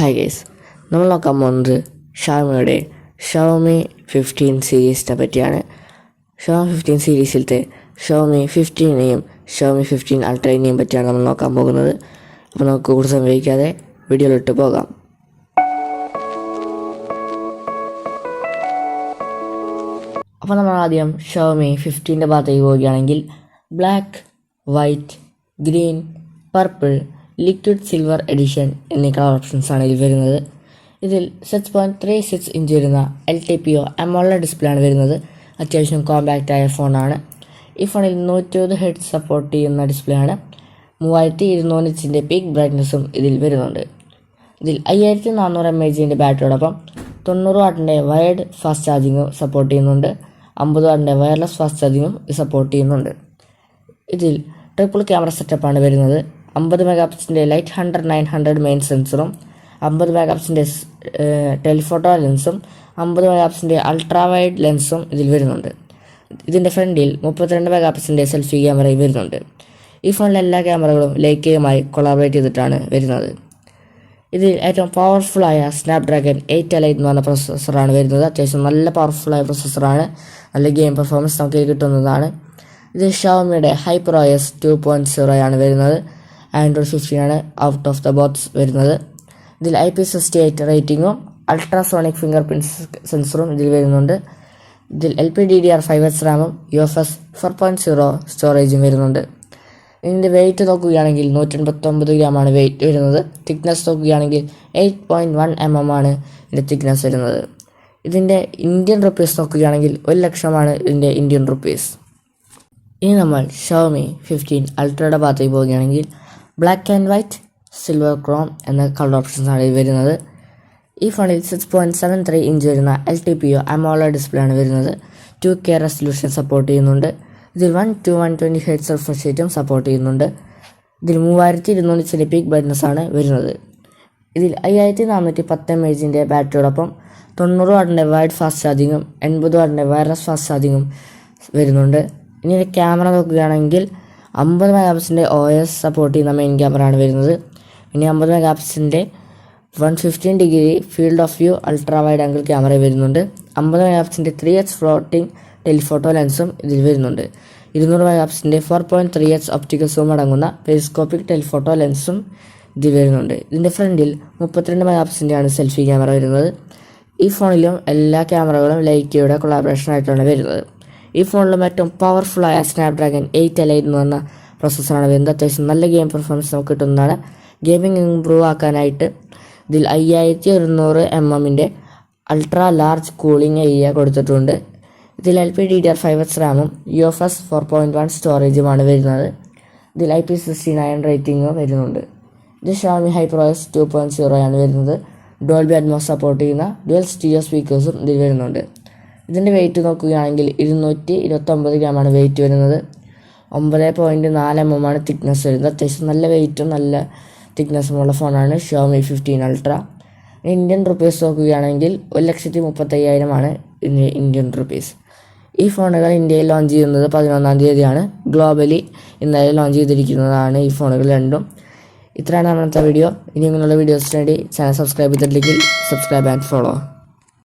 Hi guys നമ്മൾ നോക്കാൻ പോകുന്നത് ഷാമിയുടെ ഷോമി ഫിഫ്റ്റീൻ സീരീസിനെ പറ്റിയാണ്. ഷോമി ഫിഫ്റ്റീൻ സീരീസിലത്തെ ഷോമി ഫിഫ്റ്റീനെയും ഷോമി ഫിഫ്റ്റീൻ അൾട്രേനെയും പറ്റിയാണ് നമ്മൾ നോക്കാൻ പോകുന്നത്. അപ്പോൾ നമുക്ക് കൂടുതൽ സംഭവിക്കാതെ വീഡിയോയിലിട്ട് പോകാം. അപ്പോൾ നമ്മൾ ആദ്യം ഷോമി ഫിഫ്റ്റീന്റെ ഭാഗത്തേക്ക് പോവുകയാണെങ്കിൽ black white green purple liquid silver edition എന്നീ കളർ ഓപ്ഷൻസ് ആണ് ഇതിൽ വരുന്നത്. ഇതിൽ six point three six inch വരുന്ന L T P O AMOLED display ആണ് വരുന്നത്. അത്യാവശ്യം കോമ്പാക്റ്റ് ആയ ഫോണാണ് ഈ ഫോണിൽ നൂറ്റിരുപത് ഹെഡ് സപ്പോർട്ട് ചെയ്യുന്ന ഡിസ്പ്ലേ ആണ്. മൂവായിരത്തി ഇരുന്നൂറ് ഇഞ്ചിന്റെ പീക്ക് ബ്രൈറ്റ്നസ്സും ഇതിൽ വരുന്നുണ്ട്. ഇതിൽ അയ്യായിരത്തി നാനൂറ് എം എ ജിന്റെ ബാറ്ററിയോടൊപ്പം തൊണ്ണൂറ് വാട്ടിന്റെ വയർഡ് ഫാസ്റ്റ് ചാർജിങ്ങും സപ്പോർട്ട് ചെയ്യുന്നുണ്ട്. അമ്പത് വാട്ടിന്റെ വയർലെസ് ഫാസ്റ്റ് ചാർജിങ്ങും സപ്പോർട്ട് ചെയ്യുന്നുണ്ട്. ഇതിൽ ട്രിപ്പിൾ ക്യാമറ സെറ്റപ്പാണ് വരുന്നത്. അമ്പത് mega പിക്സലിന്റെ light hundred nine hundred main സെൻസറും അമ്പത് മെഗാ പിക്സലിന്റെ ടെലിഫോട്ടോ ലെൻസും അമ്പത് മെഗാ പിക്സലിന്റെ അൾട്രാ വൈഡ് ലെൻസും ഇതിൽ വരുന്നുണ്ട്. ഇതിന്റെ ഫ്രണ്ടിൽ മുപ്പത്തിരണ്ട് മെഗാ പിക്സലിന്റെ സെൽഫി ക്യാമറയും വരുന്നുണ്ട്. ഈ ഫോണിലെ എല്ലാ ക്യാമറകളും ലേക്കയുമായി കൊളാബറേറ്റ് ചെയ്തിട്ടാണ് വരുന്നത്. ഇതിൽ ഏറ്റവും പവർഫുള്ളായ സ്നാപ്ഡ്രാഗൺ എയ്റ്റ് എലൈറ്റ് എന്ന് പറഞ്ഞ പ്രൊസസ്സറാണ് വരുന്നത്. അത്യാവശ്യം നല്ല പവർഫുള്ളായ പ്രൊസസ്സറാണ് നല്ല ഗെയിം പെർഫോമൻസ് നമുക്ക് കിട്ടുന്നതാണ്. ഇത് ഷവമിയുടെ ഒ എസ് ടു പോയിന്റ് സീറോയാണ് വരുന്നത്. ആൻഡ്രോയിഡ് ഫിഫ്റ്റീനാണ് ഔട്ട് ഓഫ് ദ ബോക്സ് വരുന്നത്. ഇതിൽ ഐ പി സിക്സ്റ്റി എയ്റ്റ് റേറ്റിംഗും അൾട്രാസോണിക് ഫിംഗർ പ്രിന്റ് സെൻസറും ഇതിൽ വരുന്നുണ്ട്. ഇതിൽ L P D D R five S റാമും U F S four point zero സ്റ്റോറേജും വരുന്നുണ്ട്. ഇതിന്റെ വെയിറ്റ് നോക്കുകയാണെങ്കിൽ നൂറ്റൻപത്തൊമ്പത് ആണ് വെയിറ്റ് വരുന്നത്. തിക്നെസ് നോക്കുകയാണെങ്കിൽ eight point one M M ആണ് ഇതിന്റെ തിക്നെസ് വരുന്നത്. ഇതിന്റെ ഇന്ത്യൻ റുപ്പീസ് നോക്കുകയാണെങ്കിൽ ഒരു ലക്ഷമാണ് ഇതിന്റെ ഇന്ത്യൻ റുപ്പീസ് ഇനി നമ്മൾ ഷോമി ഫിഫ്റ്റീൻ അൾട്രയുടെ ഭാഗത്തേക്ക് പോവുകയാണെങ്കിൽ black and white silver chrome എന്ന കളർ ഓപ്ഷൻസ് ആണ് ഇത് വരുന്നത്. ഈ ഫോണിൽ six point seven three inch വരുന്ന L T P O AMOLED display ആണ് വരുന്നത്. ടു കെ റെസൊല്യൂഷൻ സപ്പോർട്ട് ചെയ്യുന്നുണ്ട്. ഇതിൽ one to one twenty hertz refresh റേറ്റും സപ്പോർട്ട് ചെയ്യുന്നുണ്ട്. ഇതിൽ മൂവായിരത്തി ഇരുന്നൂറ് ഇച്ചിരി പീക്ക് ബ്രൈറ്റ്നസ് ആണ് വരുന്നത്. ഇതിൽ അയ്യായിരത്തി നാനൂറ്റി പത്ത് എം എജിന്റെ ബാറ്ററിയോടൊപ്പം തൊണ്ണൂറ് വാട്ടിന്റെ വൈഡ് ഫാസ്റ്റ് ചാർജിങ്ങും എൺപത് വാട്ടിന്റെ വയർലെസ് ഫാസ്റ്റ് ചാർജിങ്ങും വരുന്നുണ്ട്. ഇനി ക്യാമറ നോക്കുകയാണെങ്കിൽ അമ്പത് മെഗാ പിക്സലിന്റെ ഒ എസ് സപ്പോർട്ട് ചെയ്യുന്ന മെയിൻ ക്യാമറ ആണ് വരുന്നത്. ഇനി അമ്പത് mega പിക്സലിന്റെ one fifteen degree field of view ultra wide angle camera വരുന്നുണ്ട്. അമ്പത് മെഗാ പിക്സലിന്റെ ത്രീ എച്ച് ഫ്ലോട്ടിംഗ് ടെലിഫോട്ടോ ലെൻസും ഇതിൽ വരുന്നുണ്ട്. ഇരുന്നൂറ് mega പിക്സലിന്റെ four point three H optical zoom അടങ്ങുന്ന പെരിസ്കോപ്പിക് ടെലിഫോട്ടോ ലെൻസും ഇതിൽ വരുന്നുണ്ട്. ഇതിന്റെ ഫ്രണ്ടിൽ മുപ്പത്തിരണ്ട് പിക്സലിന്റെയാണ് സെൽഫി ക്യാമറ വരുന്നത്. ഈ ഫോണിലും എല്ലാ ക്യാമറകളും ലൈക്കയുടെ കൊളാബറേഷൻ ആയിട്ടാണ് വരുന്നത്. ഈ ഫോണിലും ഏറ്റവും പവർഫുള്ളായ സ്നാപ്ഡ്രാഗൺ എയ്റ്റ് എൽ എന്ന് പറഞ്ഞ പ്രോസസ്സറാണ് വരുന്നത് അത്യാവശ്യം നല്ല ഗെയിം പെർഫോമൻസ് നമുക്ക് കിട്ടുന്നതാണ്. ഗെയിമിംഗ് ഇമ്പ്രൂവ് ആക്കാനായിട്ട് ഇതിൽ അയ്യായിരത്തി ഒരുന്നൂറ് എം എമ്മിന്റെ അൾട്രാ ലാർജ് കൂളിംഗ് ഏരിയ കൊടുത്തിട്ടുണ്ട്. ഇതിൽ L P D D R five X റാമും U F S four point one സ്റ്റോറേജുമാണ് വരുന്നത്. ഇതിൽ I P sixty nine rating വരുന്നുണ്ട്. ഇത് Xiaomi HyperOS two point zero ആണ് വരുന്നത്. ഡോൾബി അറ്റ്മോസ് സപ്പോർട്ട് ചെയ്യുന്ന ഡുവൽ സ്റ്റീരിയോ സ്പീക്കേഴ്സും ഇതിൽ വരുന്നുണ്ട്. ഇതിന്റെ വെയിറ്റ് നോക്കുകയാണെങ്കിൽ ഇരുന്നൂറ്റി ഇരുപത്തൊമ്പത് ഗ്രാമാണ് വെയിറ്റ് വരുന്നത്. ഒമ്പത് പോയിന്റ് നാല് എം എം ആണ് തിക്നെസ് വരുന്നത്. അത്യാവശ്യം നല്ല വെയിറ്റും നല്ല തിക്നെസ്സുമുള്ള ഫോണാണ് Xiaomi fifteen ultra Indian rupees നോക്കുകയാണെങ്കിൽ ഒരു ലക്ഷത്തി മുപ്പത്തയ്യായിരമാണ് ഇന്ത്യൻ റുപ്പീസ് ഈ ഫോണുകൾ ഇന്ത്യയിൽ ലോഞ്ച് ചെയ്യുന്നത് പതിനൊന്നാം തീയതിയാണ്. ഗ്ലോബലി ഇന്നലെ ലോഞ്ച് ചെയ്തിരിക്കുന്നതാണ് ഈ ഫോണുകൾ രണ്ടും. ഇത്രയാണ് അന്നത്തെ വീഡിയോ ഇനി ഇങ്ങനെയുള്ള വീഡിയോസിന് വേണ്ടി ചാനൽ സബ്സ്ക്രൈബ് ചെയ്തിട്ടില്ലെങ്കിൽ സബ്സ്ക്രൈബ് ആൻഡ് ഫോളോ